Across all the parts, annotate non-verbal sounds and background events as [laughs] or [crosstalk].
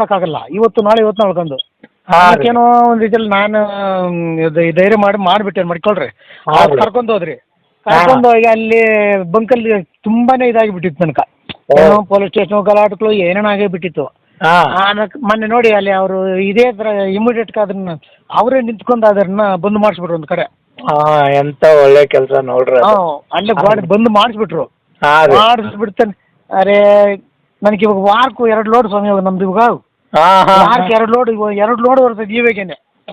ಮಾಡೋಕ್ಕಾಗಲ್ಲ ಇವತ್ತು ನಾಳೆ ಇವತ್ತು ರೀ. ಅದಕ್ಕೇನೋ ಒಂದು ರೀತಿಯಲ್ಲಿ ನಾನು ಇದು ಈ ಧೈರ್ಯ ಮಾಡಿ ಮಾಡಿಬಿಟ್ಟೆ ಮಾಡ್ಕೊಳ್ರಿ. ಕರ್ಕೊಂಡ್ ರೀ. ಕರ್ಕೊಂಡು ಹೋದ್ರಿ. ಕರ್ಕೊಂಡ್ ಹೋಗಿ ಅಲ್ಲಿ ಬಂಕಲ್ಲಿ ತುಂಬಾನೇ ಇದಾಗಿ ಬಿಟ್ಟಿತ್ತು ನನಗೆ. ಏನೋ ಪೊಲೀಸ್ ಸ್ಟೇಷನ್ ಗಲಾಟೆಗಳು ಏನೇನೋ ಆಗೇ ಬಿಟ್ಟಿತ್ತು. ಮೊನ್ನೆ ನೋಡಿ ಅಲ್ಲಿ ಅವರು ಇದೇ ತರ ಇಮಿಡಿಯೇಟ್ ಅದನ್ನ ಅವರೇ ನಿಂತ್ಕೊಂಡ್ ಅದನ್ನ ಬಂದ್ ಮಾಡಿಸ್ಬಿಟ್ರು ಒಂದ್ ಕಡೆ. ಎಂತ ಒಳ್ಳೆ ಕೆಲಸ ನೋಡ್ರಿ ಅಲ್ಲಿ ಹಾಂ. ಅಲ್ಲೇ ಗಾಡಿ ಬಂದ್ ಮಾಡಿಸ್ಬಿಟ್ರು. ಮಾಡಿಸ್ಬಿಡ್ತಾನೆ. ಅರೆ ನನಗೆ ಇವಾಗ ವಾರಕ್ಕೂ ಎರಡು ಲೋಡ್ ಸ್ವಾಮಿ ಇವಾಗ ನಮ್ದು ಇವಾಗ ಹಾಂ ಹಾಂ. ವಾರಕ್ಕೆ ಎರಡು ಲೋಡ್ ಎರಡು ಲೋಡ್ ಬರ್ತದೆ ಈ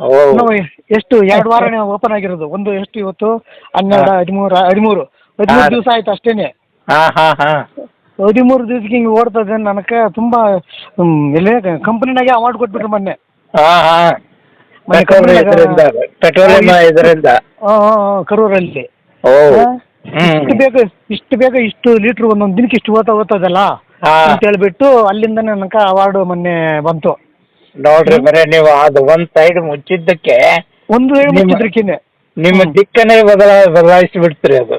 ಓ. ನಾವು ಎಷ್ಟು ಎರಡು ವಾರನೇ ಓಪನ್ ಆಗಿರೋದು. ಒಂದು ಎಷ್ಟು ಇವತ್ತು? ಹನ್ನೆರಡು ಹದಿಮೂರು ಹದಿಮೂರು. ಹದಿಮೂರು ದಿವಸ ಆಯ್ತು ಅಷ್ಟೇನೆ. ಹಾಂ ಹಾಂ ಹಾಂ. ಹದಿಮೂರು ದಿವಸಕ್ಕೆ ಹಿಂಗೆ ಓಡ್ತದೆ ನನಗೆ ತುಂಬಾ ಹ್ಮ್, ಎಲ್ಲೇ? ಕಂಪನಿನಾಗೆ ಅವಾರ್ಡ್ ಕೊಟ್ಬಿಟ್ರು ಮೊನ್ನೆ. ಹಾಂ ಹಾಂ. ಮೊನ್ನೆ ಪೆಟ್ರೋಲ್ ಕಂಪ್ನಿನಾಗ- ಇದರಿಂದ ಪೆಟ್ರೋಲಿಯಂ ಇದರಿಂದ. ಆ, ಆ, ಆ, ಕರೂರಲ್ಲಿ. ಓ. ಇಷ್ಟು ಬೇಗ ಇಷ್ಟು ಬೇಗ ಇಷ್ಟು ಲೀಟ್ರ್ ಒಂದೊಂದು ದಿನಕ್ಕೆ ಇಷ್ಟು ಓದ್ತಾ ಓದ್ತದಲ್ಲ ಹಾ. ಅಂತ ಹೇಳ್ಬಿಟ್ಟು ಅಲ್ಲಿಂದ ನನಗೆ ಅವಾರ್ಡ್ ಮೊನ್ನೆ ಬಂತು. ನೋಡ್ರಿ ಬರೇ ನೀವು ಅದು ಒಂದ್ ಸೈಡ್ ಮುಚ್ಚಿದ್ದಕ್ಕೆ ಒಂದು ವೇಳೆ ನಿಮ್ಮ- ದಿಕ್ಕನೇ ನಿಮ್ಮ ದಿಕ್ಕನ್ನೇ ಬದಲ ಬದಲಾಯಿಸಿ ಬಿಡ್ತೀರಿ ಅದು.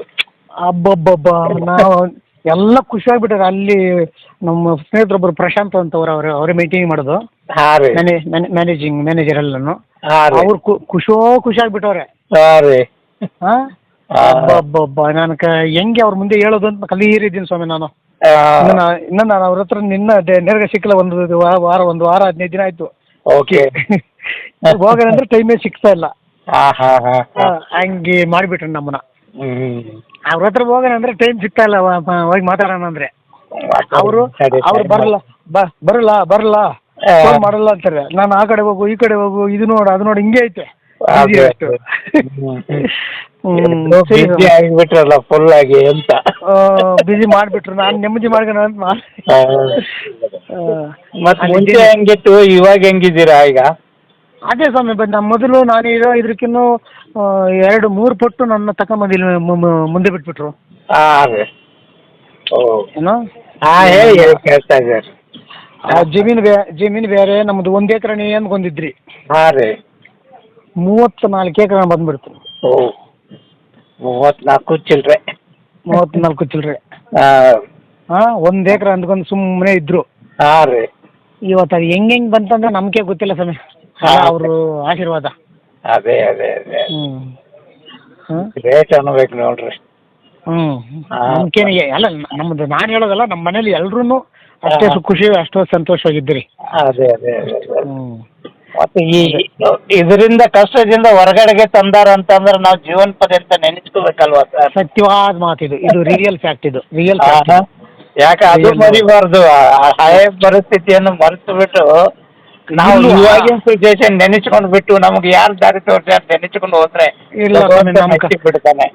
ಅಬ್ಬಬ್ಬಬ್ಬ ನಾವು ಎಲ್ಲ ಖುಷಿಯಾಗ್ಬಿಟ್ಟಾರೆ. ಅಲ್ಲಿ ನಮ್ಮ ಸ್ನೇಹಿತರೊಬ್ರು ಪ್ರಶಾಂತ್ ಅಂತವ್ರು ಅವ್ರ ಅವ್ರ ಮೀಟಿಂಗ್ ಮಾಡೋದು. ಹಾ ರೀ. ಮ್ಯಾನೇಜಿಂಗ್ ಮ್ಯಾನೇಜರ್ ಎಲ್ಲನು ಹಾ ರೀ. ಅವ್ರು ಖು- ಖುಷೋ ಖುಷಿಯಾಗ್ಬಿಟ್ಟವ್ರೆ. ಹಾ ರೀ. ಹಾ? ಹಾ. ಅಬ್ಬಬ್ಬಬ್ಬ ನನಗೆ ಹೆಂಗೆ ಅವ್ರ ಮುಂದೆ ಹೇಳೋದು ಅಂತ ಕಲೀರಿದ್ದೀನಿ ಸ್ವಾಮಿ ನಾನು. ಇನ್ನು ನಾನು ಅವ್ರ ಹತ್ರ ನಿನ್ನ ಸಿಕ್ಕಲ್ಲ ಸಿಕ್ಕಿಲ್ಲ ಒಂದು ವಾರ ಒಂದು ವಾರ ಹದಿನೈದು ದಿನ ಆಯ್ತು. ಓಕೆ ಹೋಗೋಣಂದ್ರೆ ಟೈಮೇ ಸಿಗ್ತಾ ಇಲ್ಲ. ಹಾ ಹಾ ಹಾ ಆ, ಹಂಗೆ ಮಾಡಿಬಿಟ್ರು ನಮ್ಮನ್ನ. ಹ್ಮ್. ಅವ್ರ ಹತ್ರ ಹೋಗೋಣ ಅಂದ್ರೆ ಟೈಮ್ ಸಿಗ್ತಾ ಇಲ್ಲ ವ- ಹೋಗಿ ಮಾತಾಡೋಣ ಅಂದ್ರೆ. ಅವರು ಸರಿ, ಅವ್ರು ಸರಿ. ಬರಲ್ಲ ಬ ಬರಲ್ಲ ಬರಲ್ಲ. ಆ. ಫೋನ್ ಮಾಡಲ್ಲ ಅಂತಾರೆ. ನಾನು ಆ ಕಡೆ ಹೋಗು ಈ ಕಡೆ ಹೋಗು ಇದು ನೋಡು ಅದು ನೋಡಿ ಹಿಂಗೆ ಐತೆ. ಅದೇ, ಅಷ್ಟು. ಹ್ಮ್, ಆಗಿಬಿಟ್ರಲ್ಲ ಫುಲ್ ಆಗಿ ಅಂತ. ಬಿಜಿ ಮಾಡಿಬಿಟ್ರು. ನಾನು ನೆಮ್ಮದಿ ಮಾಡ್ಕೊಂಡು ಅಂತ ಮಾ- ಆ, ಆ, ಮತ್ ಅಲ್ಲಿ ಮುಂಚೆ ಹೆಂಗಿತ್ತು? ಇವಾಗ ಹೆಂಗಿದ್ದೀರಾ ಈಗ? ಅದೇ ಸ್ವಾಮಿ ಬಂದ ಮೊದಲು ನಾನು ಇರೋ ಇದಕ್ಕಿನ್ನು ಆ, ಎರಡು ಮೂರು ಪಟ್ಟು ನನ್ನ ತಕೊಂಬಂದಿಲ್ಲ ಮುಂದೆ ಬಿಟ್ಬಿಟ್ರು. ಜಮೀನ್ ಜಮೀನ್ ಓ. ಏನೋ? ಹಾ ಹೇಳಿ ಹೇಳಿ ಕೇಳ್ತಾ ಇದ್ದಾರೆ. ಆ, ಜಮೀನು ಬೇ ಜಮೀನು ಬೇರೆ ನಮ್ದು ಒಂದು ಎಕರೆ ಅಂದ್ಕೊಂಡಿದ್ರಿ. ಹಾ ರೀ ಮೂವತ್ತು ನಾಲ್ಕು ಎಕರೆ ಬಂದ್ಬಿಡ್ತು. ಓ ಮೂವತ್ನಾಲ್ಕು ಚಿಲ್ರೆ. ಮೂವತ್ನಾಲ್ಕು ಚಿಲ್ಲರೆ ಹಾ ಹಾಂ ಒಂದು ಎಕರೆ ಅಂದ್ಕೊಂಡು ಸುಮ್ಮನೆ ಇದ್ರು. ಹಾ ರೀ. ಇವತ್ತು ಅದು ಹೆಂಗ್ ಹೆಂಗೆ ಬಂತಂದ್ರೆ ನಮಗೆ ಗೊತ್ತಿಲ್ಲ ಸ್ವಾಮಿ. ಅವರು ಆಶೀರ್ವಾದ. ಅದೇ ಅದೇ ಅದೇ. ಹ್ಞೂ ಹಾಂ? ಗ್ರೇಟ್ ಅನ್ಬೇಕು ನೋಡ್ರಿ. ಹ್ಞೂ ಹಾ. ನಮ್ಗೇನೆ ಅಲ್ಲ ನಮ್ಮದು ನಾನು ಹೇಳೋದಲ್ಲ ನಮ್ಮ ಮನೇಲಿ ಎಲ್ರೂ ಅಷ್ಟೇ ಹಾ. ಖುಷಿ ಅಷ್ಟೋ ಸಂತೋಷವಾಗಿದ್ದೀರಿ. ಅದೇ ಅದೇ ಅದೇ ಅದೇ. ಹ್ಞೂ ಮತ್ತೆ ಈ ಇದರಿಂದ ಕಷ್ಟದಿಂದ ಹೊರಗಡೆಗೆ ತಂದಾರ ಅಂತಂದ್ರೆ ನಾವು ಜೀವನ ಅಂತ ನೆನೆಸ್ಕೋಬೇಕಲ್ವಾ ಸರ್? ಸತ್ಯವಾದ ಮಾತು ಇದು. ರಿಯಲ್ ಫ್ಯಾಕ್ಟ್ ಇದು. ರಿಯಲ್ ಫ್ಯಾಕ್ಟ್ ಯಾಕೆ ಅದು? ಮರಿಬಾರ್ದು ಹಳೆ ಪರಿಸ್ಥಿತಿಯನ್ನು ಮರೆತು ಬಿಟ್ಟು ನಾವು? ಇವಾಗಿನ ಸಿಚುವೇಶನ್ ನೆನೆಸ್ಕೊಂಡು ಬಿಟ್ಟು ನಮ್ಗೆ ಯಾರು ದಾರಿ ತೋರ್ಸ್ಯಾರ ನೆನೆಸ್ಕೊಂಡು ಹೋದ್ರೆ ಬಿಡ್ತಾನೆ.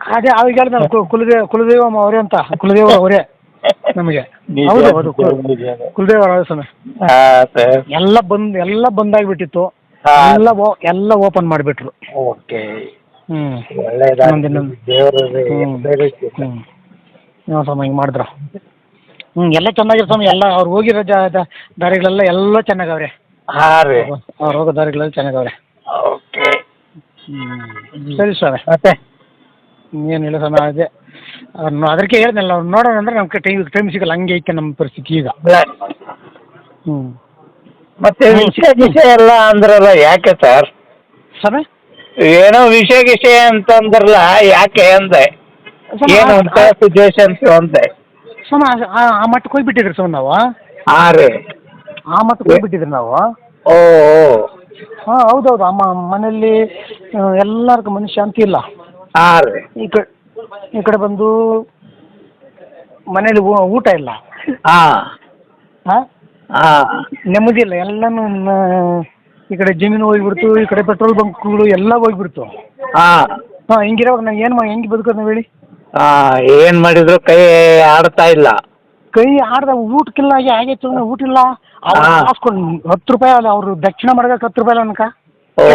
ಅದೇ ಅವಾಗ ಹೇಳ್ದೆ ಕುಲದೇವ ಕುಲದೇವ ಅವರೇ ಅಂತ. ಕುಲದೇವ ಅವರೇ. ನಮಗೆ. ನಿಜ, ಹೌದು ಹೌದು ನಿಜ, ನಿಜ. ಕುಲದೇವ ಸ್ವಾಮಿ. ಹಾ ಸರ್. ಎಲ್ಲ ಬಂದ್ ಎಲ್ಲ ಬಂದ್ ಆಗ್ಬಿಟ್ಟಿತ್ತು ಎಲ್ಲ ಎಲ್ಲ ಓಪನ್ ಮಾಡ್ಬಿಟ್ರು. ಓಕೆ. ಹ್ಮ್. ಒಳ್ಳೇದಾಗ್ಲಿ. ದೇವರು ಹ್ಮ್. ಸ್ವಾಮಿ ಹಿಂಗೆ ಮಾಡಿದ್ರ. ಹ್ಮ್ ಎಲ್ಲ ಚೆನ್ನಾಗಿರೋ ಸ್ವಾಮಿ. ಎಲ್ಲ ಅವ್ರು ಹೋಗಿರೋ ಜಾ ಜಾ- ದಾರಿಗಳೆಲ್ಲ ಎಲ್ಲ ಚೆನ್ನಾಗವ್ರೆ. ಹಾ ರೀ. ಅವ್ರು ಹೋಗೋ ದಾರಿಗಳೆಲ್ಲ ಚೆನ್ನಾಗವ್ರೆ. ಓಕೆ. ಹ್ಮ್. ಸರಿ ಸ್ವಾಮಿ. ಮತ್ತೆ? ಏನಿಲ್ಲ ಸ್ವಾಮಿ ಅದೇ ಅದಕ್ಕೆ ಹೇಳ್ದಲ್ಲ ಅವ್ರು ನೋಡೋಣ ಅಂದ್ರೆ ನಮ್ಗೆ ಟೈಮ್ ಟೈಮ್ ಸಿಗಲ್ಲ. ಹಂಗೆ ಐತೆ ನಮ್ಮ ಪರಿಸ್ಥಿತಿ ಈಗ. ಹ್ಮ್. ಮತ್ತೆ ವಿಷಯ ವಿಷಯ ಎಲ್ಲ ಅಂದ್ರಲ್ಲ ಯಾಕೆ ಸರ್? ಸರ್? ಏನೋ ವಿಷಯ ವಿಷಯ ಅಂತಂದ್ರಲ್ಲ ಯಾಕೆ ಅಂದೆ? ಏನು ಅಂತ ಸಿಚುವೇಶನ್ಸ್ ಅಂದೆ? ಸಮ ಆ- ಮಟ್ಟಕ್ಕೆ ಹೋಗ್ಬಿಟ್ಟಿದ್ರಿ ಸರ್ ನಾವು? ಹಾಂ ರೀ. ಆ ಮಟ್ಟಕ್ಕೆ ಹೋಗ್ಬಿಟ್ಟಿದ್ರಿ ನಾವು? ಓ ಓ. ಹಾಂ ಹೌದೌದು. ಅಮ್ಮ ಮನೆಯಲ್ಲಿ ಎಲ್ಲರಿಗೂ ಮನುಷ್ಯ ಶಾಂತಿ ಇಲ್ಲ. ಹಾಂ ರೀ. ಈ ಕಡೆ ಈ ಕಡೆ ಬಂದು ಮನೇಲಿ ಊಟ ಇಲ್ಲ. ಆ. ಹಾಂ ಹಾ ನೆಮ್ಮದಿ ಇಲ್ಲ. ಎಲ್ಲನೂ ಈ ಕಡೆ ಜಮೀನು ಹೋಗ್ಬಿಡ್ತು ಈ ಕಡೆ ಪೆಟ್ರೋಲ್ ಬಂಕ್ಗಳು ಎಲ್ಲ ಹೋಗ್ಬಿಡ್ತು. ಹಾ ಹಾಂ ಹಿಂಗಿರೋವಾಗ ನಾವು ಏನು ಹೆಂಗೆ ಬದುಕೋದು ನಾವು ಹೇಳಿ? ಹಾ ಏನ್ ಮಾಡಿದ್ರು ಕೈ ಆಡ್ತಾ ಇಲ್ಲ. ಕೈ ಆಡ್ದ ಊಟಕ್ಕಿಲ್ಲ ಆಗೈತೆ ಊಟ ಇಲ್ಲ. ಅವ್ರು ಹಾ. ಹಾಸ್ಕೊಂಡು ಹತ್ತು ರೂಪಾಯಿ ಅಲ್ಲ ಅವರು ದಕ್ಷಿಣ ಮರಗಕ್ಕೆ ಹತ್ತು ರೂಪಾಯಿ ಅಲ್ಲ ಅನ್ಕ? ಓ.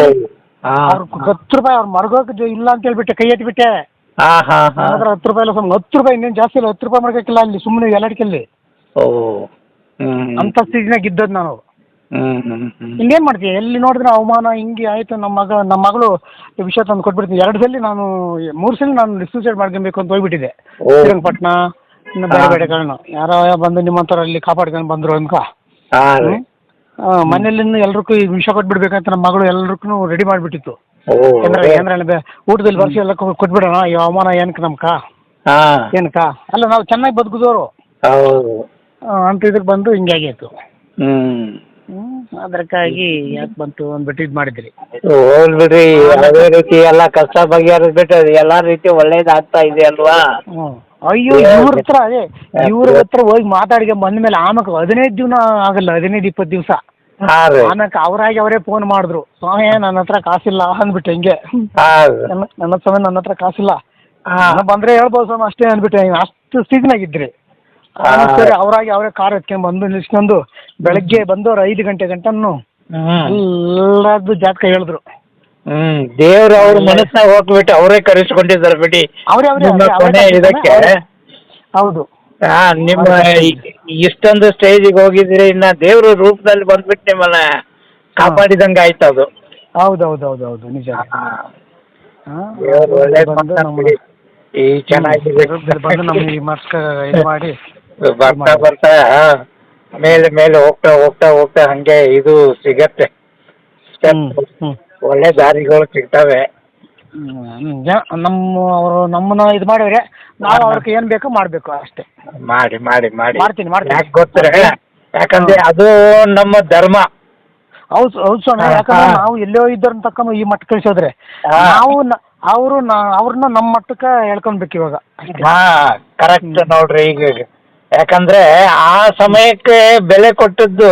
ಹಾ ಅವ್ರು ಹತ್ತು ರೂಪಾಯಿ ಅವ್ರು ಮರಗೋಕ್ ಇಲ್ಲ ಅಂತ ಹೇಳ್ಬಿಟ್ಟೆ ಕೈ ಎತ್ತಿಬಿಟ್ಟೆ ಹಾ ಹಾ ಹಾ. ಹತ್ತು ರೂಪಾಯಿ ಇಲ್ಲ ಸುಮ್ಮನೆ ಹತ್ತು ರೂಪಾಯಿ ಇನ್ನೇನು ಜಾಸ್ತಿ ಇಲ್ಲ ಹತ್ತು ರೂಪಾಯಿ ಮಡಗಕ್ಕಿಲ್ಲ ಅಲ್ಲಿ ಸುಮ್ಮನೆ ಎಲ್ಲಾಡ್ಕಲ್ಲಿ ಓ ಅಂತ ಸ್ಥಿತಿನಾಗ ಇದ್ದದ್ದು ನಾನು. ಇನ್ನೇನು ಮಾಡ್ತೀಯ? ಎಲ್ಲಿ ನೋಡಿದ್ರೆ ಅವಮಾನ ಹಿಂಗೆ ಆಯಿತು ನಮ್ಮ ಮಗ ನಮ್ಮ ಮಗಳು ಈ ವಿಷಯ ತಂದು ಕೊಟ್ಬಿಡ್ತೀನಿ. ಎರಡು ಸಲ ನಾನು ಮೂರ್ ಸಲ ನಾನು ಸೂಸೈಡ್ ಮಾಡ್ಕೊಬೇಕು ಅಂತ ಹೋಗ್ಬಿಟ್ಟಿದೆ ಓ. ಶ್ರೀರಂಗಪಟ್ಟಣ ಇನ್ನು ಬೇರೆ. ಬೇರೆ ಕಾರಣ ಯಾರೋ ಬಂದು ನಿಮ್ಮಂತರ ಅಲ್ಲಿ ಕಾಪಾಡ್ಕೊಂಡು ಬಂದ್ರು ಅನ್ಕ. ಹಾ ರೀ. ಮನೇಲಿಂದ ಎಲ್ರಿಗೂ ಈ ವಿಷ ಕೊಟ್ಬಿಡ್ಬೇಕಂತ ನಮ್ಮ ಮಗಳು ಎಲ್ರಿಗೂ ರೆಡಿ ಮಾಡಿಬಿಟ್ಟಿತ್ತು. ಓ ಏನಾರ ಏನಾರ ಬೆ- ಊಟದಲ್ಲಿ ಬರ್ಸಿ ಎಲ್ಲ ಕೊಟ್ಬಿಡೋಣ ಈ ಅವಮಾನ ಏನಕ್ಕೆ ನಮ್ಕ? ಹಾ. ಏನಕ್ಕ? ಅಲ್ಲ ನಾವು ಚೆನ್ನಾಗಿ ಬದುಕಿದವರು ಹೌದು. ಅಂತ ಇದಕ್ಕೆ ಬಂದು ಹಿಂಗೆ ಆಗೈತು. ಅದಕ್ಕಾಗಿ ಯಾಕೆ ಬಂತು ಅಂದ್ಬಿಟ್ಟು ಇದು ಮಾಡಿದ್ರಿ. ಹೋಲ್ ಬಿಡ್ರಿ ಯಾವುದೇ ರೀತಿ ಎಲ್ಲ ಕಷ್ಟ ಬಗೆಹರಿಸ್ಬಿಟ್ಟು ಎಲ್ಲಾ ರೀತಿ ಒಳ್ಳೇದಾಗ್ತಾ ಇದೆ ಅಲ್ವಾ? ಅಯ್ಯೋ ಇವ್ರ ಹತ್ರ ಅದೇ ಇವ್ರ ಹತ್ರ ಹೋಗಿ ಮಾತಾಡಿಗೆ ಬಂದ ಮೇಲೆ ಆಮೇಲೆ ಹದಿನೈದು ದಿನ ಆಗಲ್ಲ ಹದಿನೈದು ಇಪ್ಪತ್ತು ದಿವಸ. ಹಾ ರೀ. ಆಮೇಲೆ ಅವರಾಗಿ ಅವರೇ ಫೋನ್ ಮಾಡಿದ್ರು. ಸ್ವಾಮಿ ನನ್ನ ಹತ್ರ ಕಾಸಿಲ್ಲ ಅಂದ್ಬಿಟ್ಟು ಹಿಂಗೆ. ಹಾ ನನ್ನ ನನ್ನ ಸ್ವಾಮಿ ನನ್ನ ಹತ್ರ ಕಾಸಿಲ್ಲ. ಹಾ. ನಾನು ಬಂದ್ರೆ ಹೇಳ್ಬೋದು ಸ್ವಾಮಿ ಅಷ್ಟೇ ಅಂದ್ಬಿಟ್ಟೆ ಅಷ್ಟು ಆಗಿದ್ರಿ ಸರಿ ಅವರಾಗಿ ಅವರೇ ಕಾರ್ ಎತ್ಕೊಂಡ್ ಬಂದು ನಿಲ್ಸ್ಕೊಂಡು ಬೆಳಗ್ಗೆ ಬಂದವ್ರು ಐದು ಗಂಟೆ ಗಂಟನು ಹ್ಮ್. ಎಲ್ಲದ್ದು ಜಾತಕ ಹೇಳಿದ್ರು. ಹ್ಮ್. ದೇವ್ರು ಅವ್ರ ಮನಸ್ನಾಗ ಹೋಗ್ಬಿಟ್ಟು ಅವರೇ ಕರೆಸ್ಕೊಂಡಿದ್ದಾರೆ ಬಿಡಿ. ಅವ್ರೆ ಅವ್ರೇ ನಿಮ್ಮ ಕೊನೆ ಇದಕ್ಕೆ. ಹೌದು. ಹಾ ನಿಮ್ಮ ಇಷ್ಟೊಂದು ಸ್ಟೇಜಿಗೆ ಹೋಗಿದ್ರೆ ಇನ್ನ ದೇವ್ರ ರೂಪದಲ್ಲಿ ಬಂದ್ಬಿಟ್ಟು ನಿಮ್ಮನ್ನ ಕಾಪಾಡಿದಂಗ ಆಯ್ತು ಅದು. ಹೌದು ಹೌದು ಹೌದು ಹೌದು ನಿಜ ಹಾ? ದೇವ್ರು ಒಳ್ಳೇದ್ ಬಂದು ಮಾಡ್ತಾನೆ ನಮ್ಮ ಬಿಡಿ. ಈ ಚೆನ್ನಾಗಿದೆ. ರೂಪದಲ್ಲಿ ಬಂದು ನಮ್ಗೆ ಈ ಮಸ್ಕ ಇದು ಮಾಡಿ ಬರ್ತಾ ಬರ್ತಾ ಮೇಲೆ ಮೇಲೆ ಹೋಗ್ತಾ ಹೋಗ್ತಾ ಹೋಗ್ತಾ ಹಂಗೆ ಇದು ಸಿಗತ್ತೆ. ಹ್ಮ್ ಹ್ಮ್. ಒಳ್ಳೆ ದಾರಿಗಳು ಸಿಗ್ತವೆ. ಜ- ನಮ್ಮ ಅವರು ನಮ್ಮನ್ನ ಇದು ಮಾಡಿದ್ರೆ ನಾವು ಅವ್ರಿಗೆ ಏನ್ ಬೇಕೋ ಮಾಡ್ಬೇಕು ಅಷ್ಟೇ. ಮಾಡಿ ಮಾಡಿ ಮಾಡಿ. ಮಾಡ್ತೀನಿ, ಮಾಡ್ತೀನಿ. ಯಾಕೆ ಗೊತ್ತರೆ ಯಾಕಂದ್ರೆ ಅದು ನಮ್ಮ ಧರ್ಮ. ಹೌದು ಹೌದು ಸ್ವಾಮಿ ಯಾಕಂದ್ರೆ ನಾವು ಎಲ್ಲೋ ಇದ್ದವ್ರನ್ನ ತಕ್ಕೊಂಡು ಈ ಮಟ್ಟ ಕಳಿಸೋದ್ರೆ. ನಾವು ಅವರು ಅವ್ರನ್ನ ನಮ್ಮ ಮಟ್ಟಕ್ಕೆ ಹೇಳ್ಕೊಂಡ್ಬೇಕು ಇವಾಗ. ಅಷ್ಟೇ. ಹಾ ಕರೆಕ್ಟ್ ನೋಡ್ರಿ ಈಗ. ಯಾಕಂದ್ರೆ ಆ ಸಮಯಕ್ಕೆ ಬೆಲೆ ಕೊಟ್ಟದ್ದು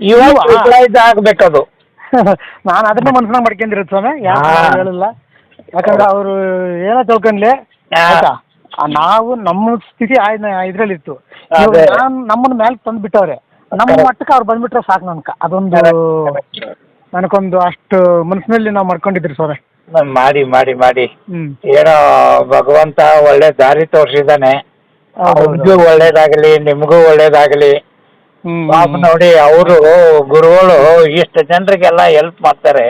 ಇವಾಗ ಇವ- ರಿಪ್ಲೈಸ್ ಆಗ್ಬೇಕದು. [laughs] ನಾನು ಅದನ್ನ ಮನ್ಸನ್ನ ಮಾಡ್ಕೊಂಡಿರೋದು ಸ್ವಾಮಿ. ಯಾಕೆ ಹೇಳಿಲ್ಲ. ಯಾಕಂದ್ರೆ ಅವರು ಏನೋ. ಆ, ನಾವು ನಮ್ಮ ಸ್ಥಿತಿ ಇದ್ರಲ್ಲಿ ಇತ್ತು ಅದೇ. ಮ್ಯಾಲ್ ನಮ್ಮನ್ನ ಬಿಟ್ಟವ್ರೆ ನಮ್ಮ Correct. ಮಟ್ಟಕ್ಕೆ ಅವ್ರು ಬಂದ್ಬಿಟ್ರೆ ಸಾಕು ನನ್ಕ. ಅದೊಂದು ನನಗೊಂದು ಅಷ್ಟು ಮನಸ್ಸಿನಲ್ಲಿ ನಾವು ಮಾಡ್ಕೊಂಡಿದ್ರಿ ಸರ್. ಮಾಡಿ ಮಾಡಿ ಮಾಡಿ. ಹ್ಮ್. ಏನೋ ಭಗವಂತ ಒಳ್ಳೆ ದಾರಿ ತೋರ್ಸಿದಾನೆ ಹೌದು, ಅವ್ರಿಗೂ ಒಳ್ಳೇದಾಗ್ಲಿ ನಿಮಗೂ ಒಳ್ಳೇದಾಗಲಿ. ಪಾಪ ನೋಡಿ ಅವರು ಗುರುಗಳು ಇಷ್ಟು ಜನರಿಗೆಲ್ಲ ಹೆಲ್ಪ್ ಮಾಡ್ತಾರೆ.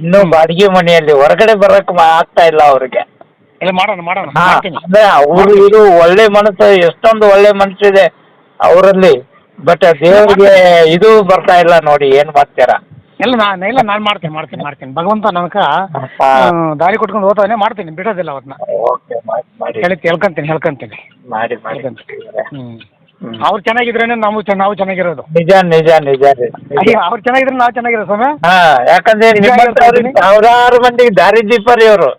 ಇನ್ನು ಬಾಡಿಗೆ ಮನೆಯಲ್ಲಿ ಹೊರಗಡೆ ಬರಕ್ ಆಗ್ತಾ ಇಲ್ಲ ಅವ್ರಿಗೆ. ಇಲ್ಲ ಮಾಡೋಣ ಮಾಡೋಣ. ಹಾ, ಮಾಡ್ತೀನಿ. ಅಂದ್ರೆ ಅವರು ಇದು ಒಳ್ಳೆ ಮನಸ್ಸು ಎಷ್ಟೊಂದು ಒಳ್ಳೆ ಮನಸ್ಸಿದೆ ಅವರಲ್ಲಿ. ಬಟ್ ದೇವರಿಗೆ ಇದು ಬರ್ತಾ ಇಲ್ಲ ನೋಡಿ ಏನ್ ಮಾಡ್ತೀರಾ? ಇಲ್ಲ ನಾನು ಇಲ್ಲ ನಾನು ಮಾಡ್ತೀನಿ ಮಾಡ್ತೀನಿ ಮಾಡ್ತೀನಿ. ಭಗವಂತ ನನಕ. ದಾರಿ ಕೊಟ್ಕೊಂಡು ಹೋಗ್ತಾನೆ ಮಾಡ್ತೀನಿ ಬಿಡೋದಿಲ್ಲ ಅವನ್ನ ಓಕೆ ಮಾಡಿ ಮಾಡಿ. ಹೇಳಿ ಹೇಳ್ಕೊಂತೀನಿ ಹೇಳ್ಕೊಂತೀನಿ. ಮಾಡಿ ಮಾಡಿ. ಹ್ಮ್. ಅವ್ರು ಚೆನ್ನಾಗಿದ್ರೇನೆ ನಾವು ಚೆನ್ನ- ನಾವು ಚೆನ್ನಾಗಿರೋದು. ನಿಜ ನಿಜ ನಿಜ ರೀ ಅವ್ರು ಚೆನ್ನಾಗಿದ್ರೆ ನಾವು ಚೆನ್ನಾಗಿರೋ ಸ್ವಾಮಿ? ಹಾ ಯಾಕಂದ್ರೆ ಸಾವಿರಾರು ಮಂದಿಗೆ ದಾರಿ ದೀಪರಿ ಇವರು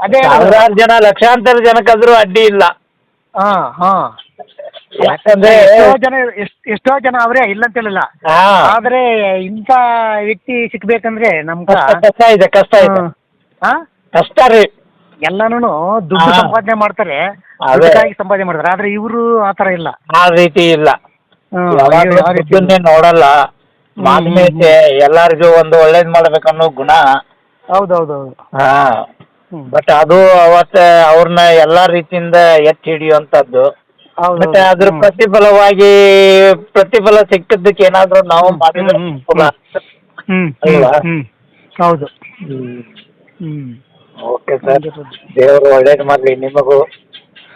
ಅದೇ ಸಾವಿರಾರು ಜನ ಲಕ್ಷಾಂತರ ಜನಕ್ಕಾದ್ರೂ ಅಡ್ಡಿ ಇಲ್ಲ. ಹಾ ಹಾ. ಯಾಕಂದ್ರೆ ಎಷ್ಟೋ ಜನ ಎಷ್ಟ್- ಎಷ್ಟೋ ಜನ ಅವರೇ ಇಲ್ಲ ಅಂತ ಹೇಳಿಲ್ಲ. ಹಾ. ಆದ್ರೆ ಇಂಥ ವ್ಯಕ್ತಿ ಸಿಕ್ಬೇಕಂದ್ರೆ ನಮ್ಗ ಕಷ್ಟ ಕಷ್ಟ ಇದೆ ಕಷ್ಟ ಇದೆ. ಹಾ? ಕಷ್ಟ ರೀ. ಎಲ್ಲಾನು ದುಡ್ಡು ಹಾ. ಸಂಪಾದನೆ ಮಾಡ್ತಾರೆ ಅದೇ. ಸಂಪಾದನೆ ಮಾಡ್ತಾರೆ ಆದ್ರೆ ಇವರು ಆತರ ಇಲ್ಲ ಆ ರೀತಿ ಇಲ್ಲ ಹ್ಮ್, ಯಾವಾಗ್ಲೂ ಆ ರೀತಿ ಇಲ್ಲ. ದುಡ್ಡನ್ನೇ ನೋಡಲ್ಲ ಮಾನ್ಯತೆ ಎಲ್ಲರಿಗೂ ಒಂದು ಒಳ್ಳೇದ್ ಮಾಡ್ಬೇಕನ್ನೋ ಗುಣ ಹೌದೌದೌದು ಹಾ ಹ್ಮ್. ಬಟ್ ಅದು ಅವತ್ತೆ ಅವ್ರನ್ನ ಎಲ್ಲಾ ರೀತಿಯಿಂದ ಎತ್ತಿ ಹಿಡಿಯುವಂತದ್ದು ಮತ್ತೆ ಅದ್ರ ಹ್ಮ್. ಪ್ರತಿಫಲವಾಗಿ ಪ್ರತಿಫಲ ಸಿಕ್ಕದಕ್ಕೆ ಏನಾದ್ರು ನಾವು ಮಾಡಿದ್ರೆ ಹ್ಮ್, ಅನುಕೂಲ. ಹ್ಮ್ ಅಲ್ವಾ? ಹ್ಮ್ ಹೌದು ಹ್ಮ್ ಹ್ಮ್ ಓಕೆ ಸರ್. ದೇವರು ಒಳ್ಳೇದು ಮಾಡ್ಲಿ. ನಿಮಗೂ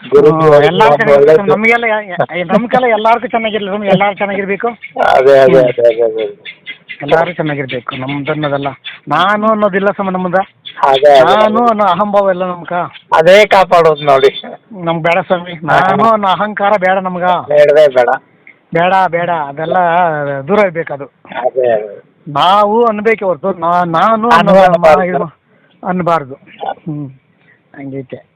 ಗುರು. ನಮಗೆಲ್ಲ ನಮ್ಗೆಲ್ಲ ಎಲ್ಲಾರ್ಗೂ ಚೆನ್ನಾಗಿರ್ಲಿ. ನಮ್ಗೆ ಎಲ್ಲಾರು ಚೆನ್ನಾಗಿರ್ಬೇಕು. ಅದೇ ಅದೇ ಅದೇ ಅದೇ ಅದೇ. ಎಲ್ಲಾರು ಚೆನ್ನಾಗಿರ್ಬೇಕು. ನಮ್ದು ಅನ್ನೋದಲ್ಲ ನಾನು ಅನ್ನೋದಿಲ್ಲ ಸಮ ಅದೇ. ನಾನು ಅನ್ನೋ ಅಹಂಭಾವ ಎಲ್ಲ ನಮ್ಗ. ಅದೇ ಕಾಪಾಡೋದು ನೋಡಿ. ನಮ್ಗ್ ಬೇಡ ಸ್ವಾಮಿ. ನಾನು ಅನ್ನೋ ಅಹಂಕಾರ ಬೇಡ ನಮ್ಗ. ಬೇಡವೇ ಬೇಡ. ಬೇಡ ಬೇಡ. ಅದೆಲ್ಲ ದೂರ ಇರ್ಬೇಕು ಅದು. ನಾವು ಅನ್ಬೇಕೆ ಹೊರತು. ನಾನು ಅನ್ನಬಾರ್ದು. ಹ್ಞೂ ಹಂಗೈತೆ